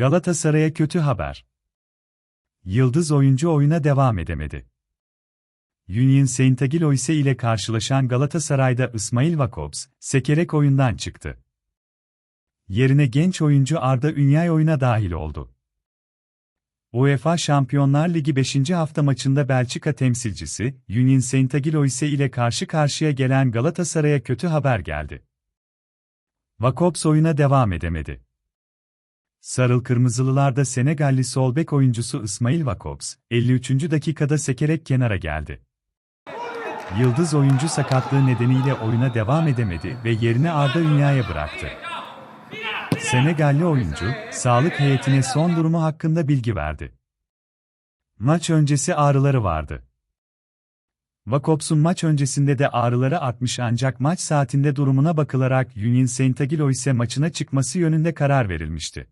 Galatasaray'a kötü haber. Yıldız oyuncu oyuna devam edemedi. Union Saint-Gilloise ile karşılaşan Galatasaray'da İsmail Vakops, sekerek oyundan çıktı. Yerine genç oyuncu Arda Ünyay oyuna dahil oldu. UEFA Şampiyonlar Ligi 5. hafta maçında Belçika temsilcisi, Union Saint-Gilloise ile karşı karşıya gelen Galatasaray'a kötü haber geldi. Vakops oyuna devam edemedi. Sarıl Kırmızılılarda Senegalli sol bek oyuncusu İsmail Vakops, 53. dakikada sekerek kenara geldi. Yıldız oyuncu sakatlığı nedeniyle oyuna devam edemedi ve yerini Arda Ünya'ya bıraktı. Senegalli oyuncu, sağlık heyetine son durumu hakkında bilgi verdi. Maç öncesi ağrıları vardı. Vakops'un maç öncesinde de ağrıları artmış ancak maç saatinde durumuna bakılarak Union Saint-Gilloise maçına çıkması yönünde karar verilmişti.